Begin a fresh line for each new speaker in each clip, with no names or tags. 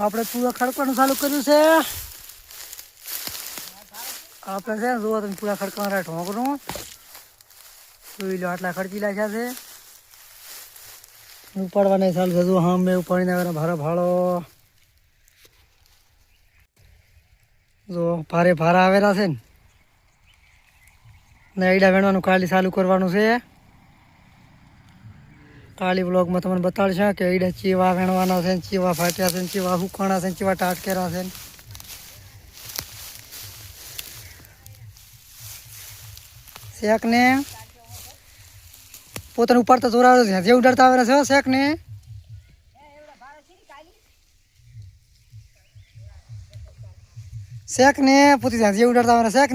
આપણે પૂરા ખડકવાનું ચાલુ કર્યું છે. આપણે છે ને જુઓ તમે પૂરા ખડકવાના ઢોંકનું જોઈ લો આટલા ખડકી લાગ્યા છે ઉપાડવાના ચાલુ છે. હા મેં ઉપાડીને આવે ભારો ભાડો જો ભારે ભારા આવેલા છે ને. ને ઈડા વેણવાનું કાલી ચાલુ કરવાનું છે. કાલી બ્લોગમાં તમને બતાડશે કે ઈડા ચીવા વેણવાના છે ચીવા ફાટ્યા છે ને ચીવા હુકાણા છે ને ચીવા ટાટકેરા છે ને. શેક ને પોતાને ઉપાડતા જોરાવે છે, જે ઉડાડતા આવે છે શેખ શેક ને શેખ ને પોતી જે ઉડાડતા આવે શેક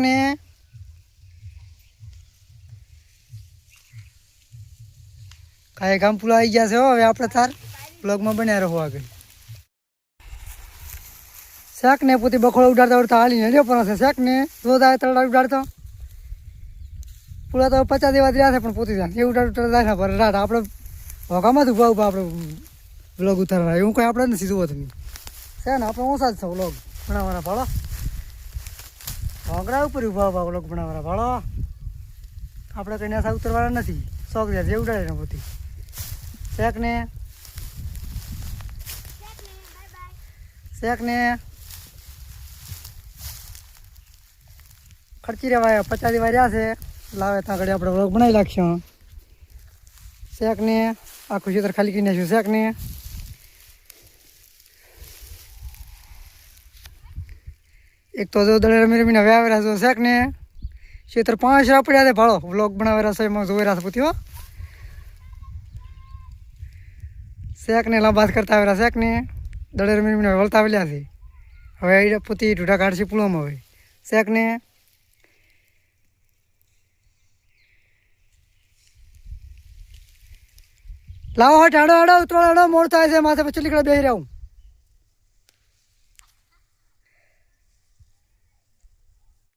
કાંઈ કામ પૂરા આવી ગયા છે હવે આપણે તાર બ્લોગમાં બન્યા રહો આગળ. શેક ને પોતે બખોડો ઉડાડતા ઉડતા હાલીને લ્યો પણ છે શેક ને રોજ આવે તરડા ઉડાડતો. પૂરા તો પચાસ દેવા રહ્યા છે પણ પોતે જાય એ ઉડાડ ઉડાડ જાય ને પર રાત આપણે હોકામાં જ ઊભા ઊભા આપણે બ્લોગ ઉતારવા એવું કંઈ આપણે નથી જુઓ તમે. છે ને, આપણે ઓછા જ છો બ્લોગ ભણાવવાના ભાડો હોગરા ઉપર ઊભા ઊભા બ્લોગ ભણાવવાના ભાડો આપણે કંઈ ના ઉતરવાના નથી. શોખ છે, જે ઉડાડે ને પોતે. શેક ને શેક ને ખર્ચી રહેવાય પચાસ દેવા રહ્યા છે. લાવે ત્યાં આગળ આપણે વ્લોગ બનાવી નાખશું. શેકને? આખું ક્ષેત્ર ખાલી કરી નાખ્યું. શેકને? એક તો જો દળે રમી રમીને હવે આવેલા છો. શેકને? પાંચ રા પડ્યા છે. ભાળો, વ્લોગ બનાવેલા છે. એમાં જોઈ રહ્યા શેક લાંબા કરતા આવેલા શેકને દડેર મિનિટ વળતા આવેલા છે. હવે પોતી ઢૂઢા કાઢશે પૂળોમાં હવે. શેકને, લાવો હાડો હાડો ઉતરો હાડો મોડ થાય છે, માથે પછી નીકળે બેસી રહું.